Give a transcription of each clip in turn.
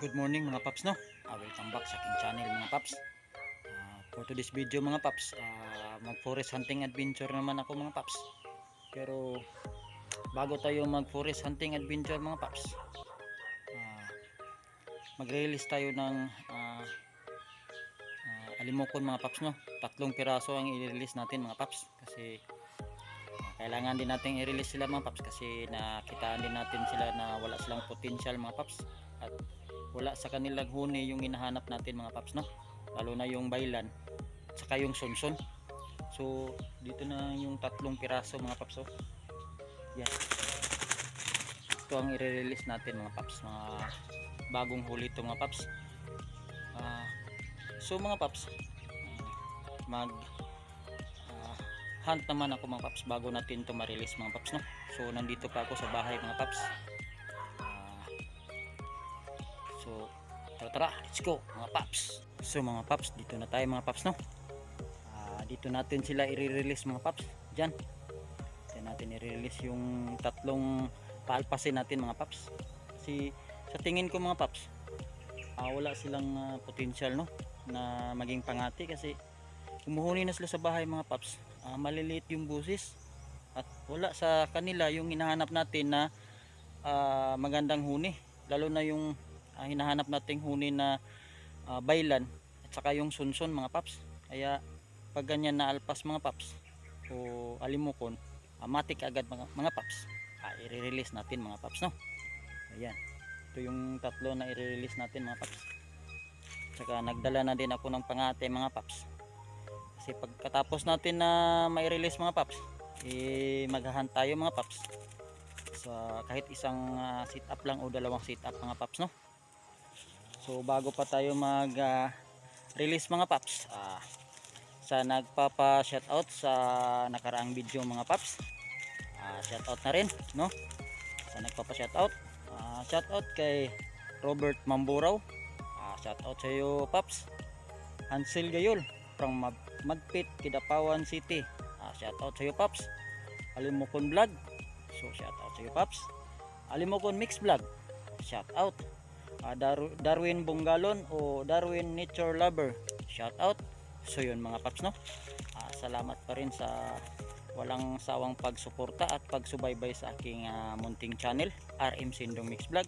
good morning mga paps no. Uh, welcome back sa aking channel mga paps. Ah, for today's video mga paps, ah, mag forest hunting adventure naman ako mga paps. Pero bago tayo mag forest hunting adventure mga paps, ah, mag-release tayo ng ah, ah, alimokon mga paps no. Tatlong piraso ang i-release natin mga paps kasi kailangan din natin i-release sila mga paps kasi nakitaan din natin sila na wala silang potential mga paps at wala sa kanilang huni yung hinahanap natin mga paps no? Lalo na yung bailan saka yung sonson so dito na yung tatlong piraso mga paps oh. yan. Ito ang i-release natin mga paps mga bagong huli ito mga paps. Ah, so mga paps ah, mag ah, hunt naman ako mga paps bago natin ito ma-release mga paps no? So nandito pa ako sa bahay mga paps So, tara tara, let's go mga paps. So mga paps, dito na tayo mga paps no. Ah, dito natin sila i-release mga paps. Diyan. Diyan natin i-release yung tatlong paalpasin natin mga paps. Kasi sa tingin ko mga paps, ah, wala silang ah, potential no na maging pangati kasi umuhuni na sila sa bahay mga paps. Ah, maliliit yung busis at wala sa kanila yung hinahanap natin na ah, magandang huni lalo na yung ah, hinahanap nating huni na ah, bailan at saka yung sunsun mga paps. Kaya pag ganyan na alpas mga paps o alimukon matik agad mga, mga paps. Ah, i-release natin mga paps no? Ayan. Ito yung tatlo na i-release natin mga paps. Saka nagdala na din ako ng pangate mga paps. Kasi pagkatapos natin na mai-release mga paps eh maghahan tayo mga paps. Sa kahit isang ah, sit up lang o dalawang sit up mga paps no So bago pa tayo mag ah, release mga paps ah, sa nagpapa shoutout sa nakaraang video mga paps. Ah, shoutout na rin no? Sa nagpapa shoutout ah, shoutout kay Robert Mamburaw ah, shoutout sa iyo paps. Hansel Gayol from Mag Magpit Kidapawan City. Ah, shoutout sa iyo paps. Alimokon Vlog. So shoutout sa iyo paps. Alimokon Mix Vlog. Shoutout Ah, Dar- Darwin Bungalon o Darwin Nature Lover. Shout out. So yun mga paps no? Ah, salamat pa rin sa walang sawang pagsuporta at pagsubaybay sa aking ah, munting channel RM Sindong Mix Vlog.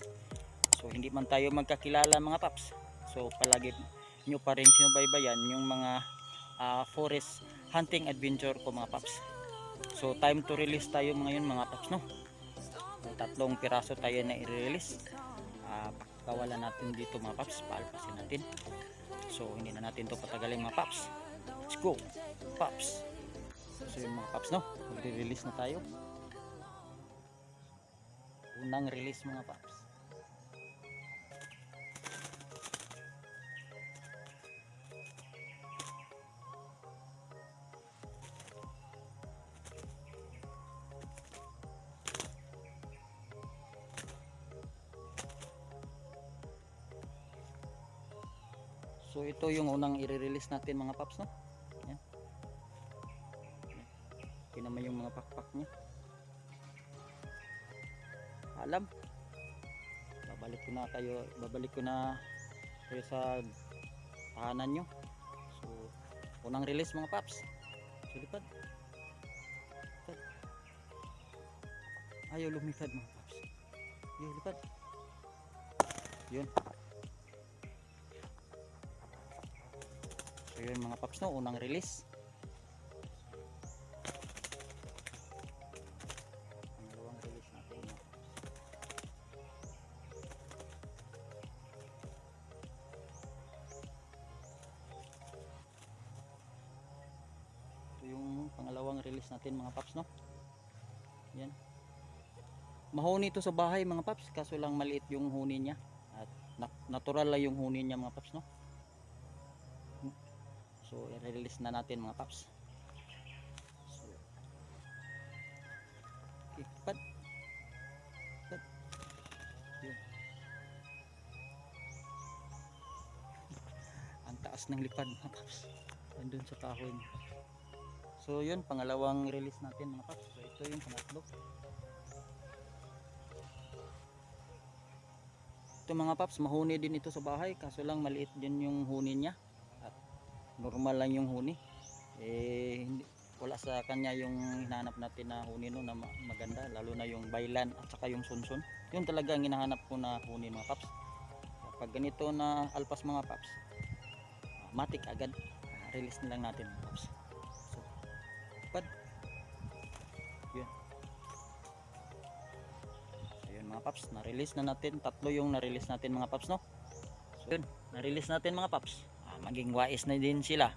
So hindi man tayo magkakilala mga paps. So palagi nyo pa rin sinubaybayan yung mga ah, forest hunting adventure ko mga paps. So time to release tayo ngayon mga paps no? Tatlong piraso tayo na i-release. Ah, kawalan natin dito mga paps paalpasin natin. So hindi na natin to patagalin mga paps. Let's go paps. So yung mga paps no? Magre-release na tayo. Unang release mga paps Ito yung unang i-release natin mga paps no. Yan. Ito yung mga pakpak niya. Alam. Babalik ko na kayo, babalik ko na kayo sa tahanan nyo. So unang release mga paps. So lipad. Lipad. Ayaw lumipad mga paps. Ayaw lipad. Yun. So mga paps no, unang release. Pangalawang release natin. Ito yung pangalawang release natin mga paps no. Yan. Mahuni ito sa bahay mga paps, kaso lang maliit yung huni niya. At nat- natural lang yung huni niya mga paps no. So, i-release na natin mga paps. So, okay. Yun. Ang taas ng lipad mga paps. Andun sa kahoy. So, yun, pangalawang release natin mga paps. So, ito yung pangatlo. ito mga paps mahuni din ito sa bahay kaso lang maliit din yung huni niya normal lang yung huni. Eh hindi, wala sa kanya yung hinahanap natin na huni no na ma- maganda lalo na yung bailan at saka yung sunsun. Yun talaga ang hinahanap ko na huni mga paps. Pag ganito na alpas mga paps matik agad Ah, release na lang natin mga paps. So pad. Yun. So yun mga paps na-release na natin. Tatlo yung na-release natin mga paps no? So yun na-release natin mga paps maging wais na din sila.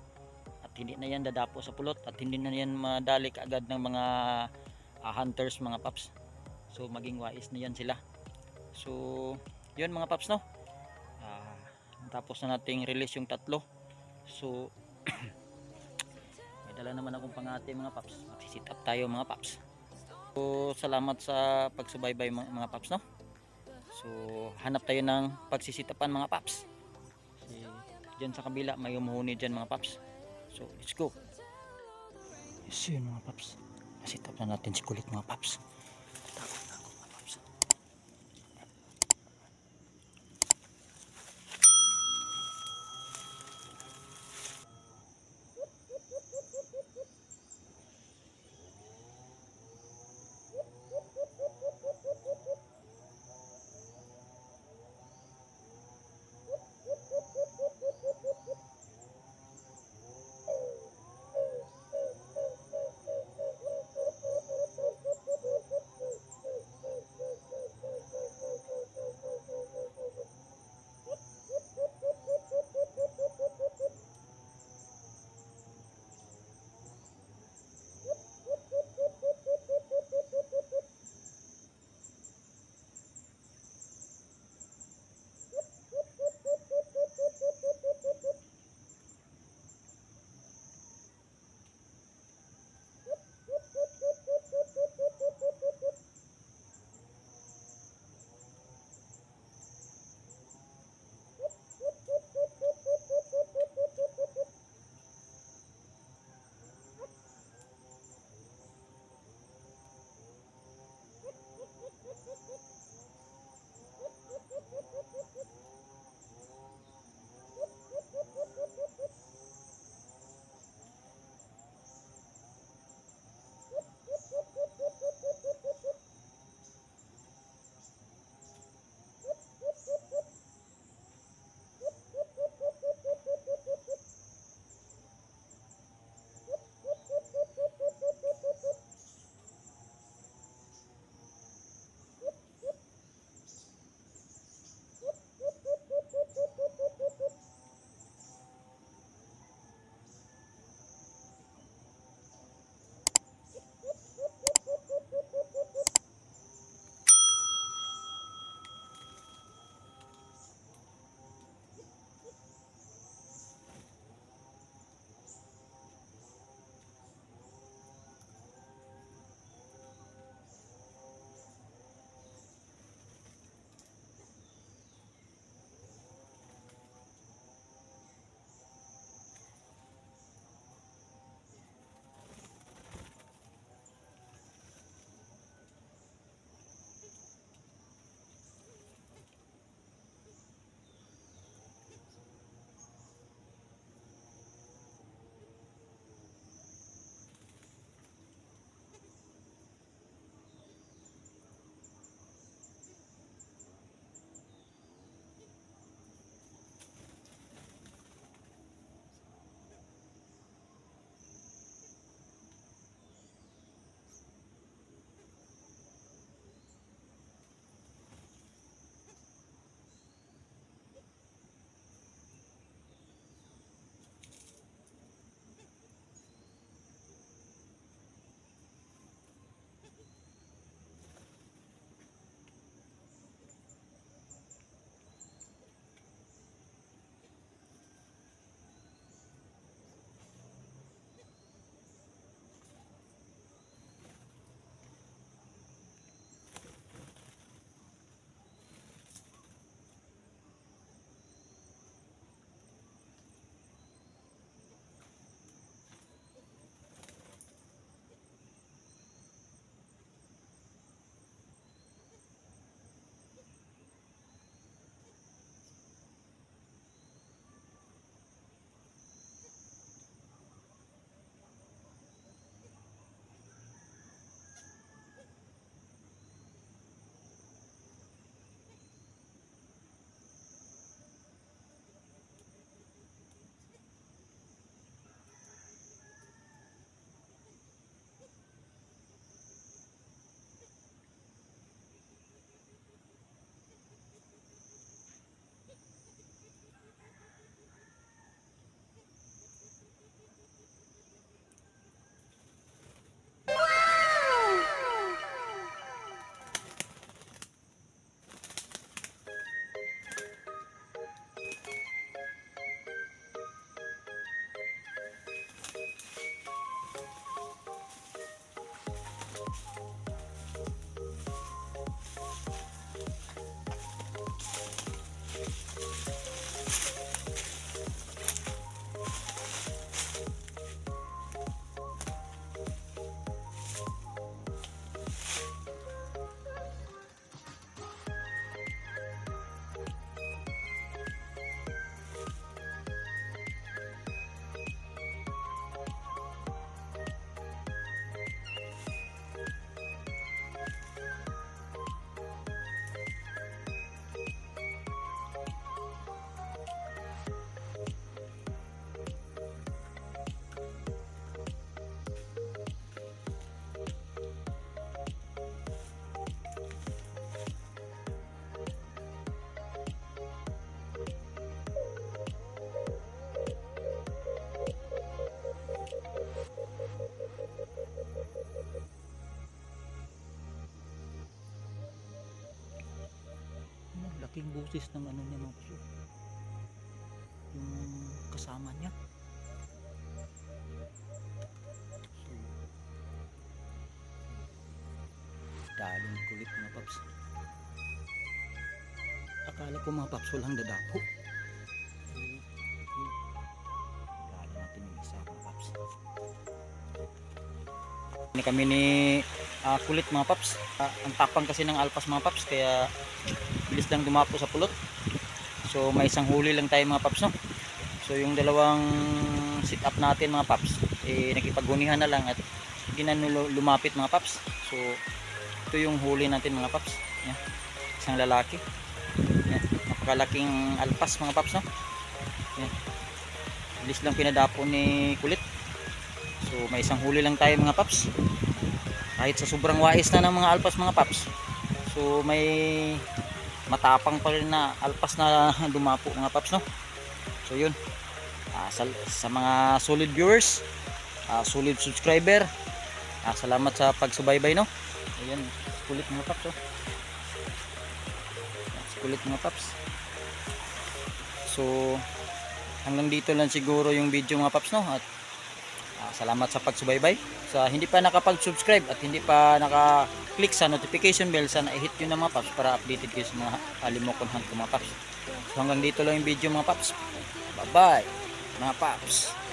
At hindi na yan dadapo sa pulot at hindi na yan madali agad ng mga ah, hunters mga paps so maging wais na yan sila. So yun mga paps no? Ah, tapos na nating release yung tatlo. So may dala naman akong pangati mga paps magsisit up tayo mga paps so salamat sa pagsubaybay mga, mga paps no? So hanap tayo ng pagsisitapan mga paps dyan sa kabila may umuhuni dyan mga paps. So let's go. Yes yun mga paps. Nasit up na natin si kulit mga paps boses ng ano niya mga paps. oh. Yung kasama niya. So, daling kulit mga paps. Akala ko mga paps walang dadapo. Dali natin yung isa mga paps. Kami ni ah, kulit mga paps. Ah, ang tapang kasi ng alpas mga paps kaya bilis lang dumapo sa pulot. So may isang huli lang tayo mga paps no. So yung dalawang sit up natin mga paps eh nakipaghunihan na lang at hindi na nulo- lumapit mga paps. So ito yung huli natin mga paps. Yan. Isang lalaki. Yan. Napakalaking alpas mga paps no. Yan. Bilis lang pinadapo ni kulit. So may isang huli lang tayo mga paps. Kahit sa sobrang wais na ng mga alpas mga paps. So may matapang pa rin na alpas na dumapo mga paps no. So yun. Ah, sa, sa mga solid viewers, ah, solid subscriber, ah, salamat sa pagsubaybay no. Ayan, kulit mga paps oh. Kulit mga paps. So hanggang dito lang siguro yung video mga paps no at Ah, salamat sa pagsubaybay. Sa hindi pa nakapag-subscribe at hindi pa naka-click sa notification bell, sana i-hit yun na mga paps para updated kayo sa mga alimokon hunt ko mga paps. So hanggang dito lang yung video mga paps. Bye-bye mga paps.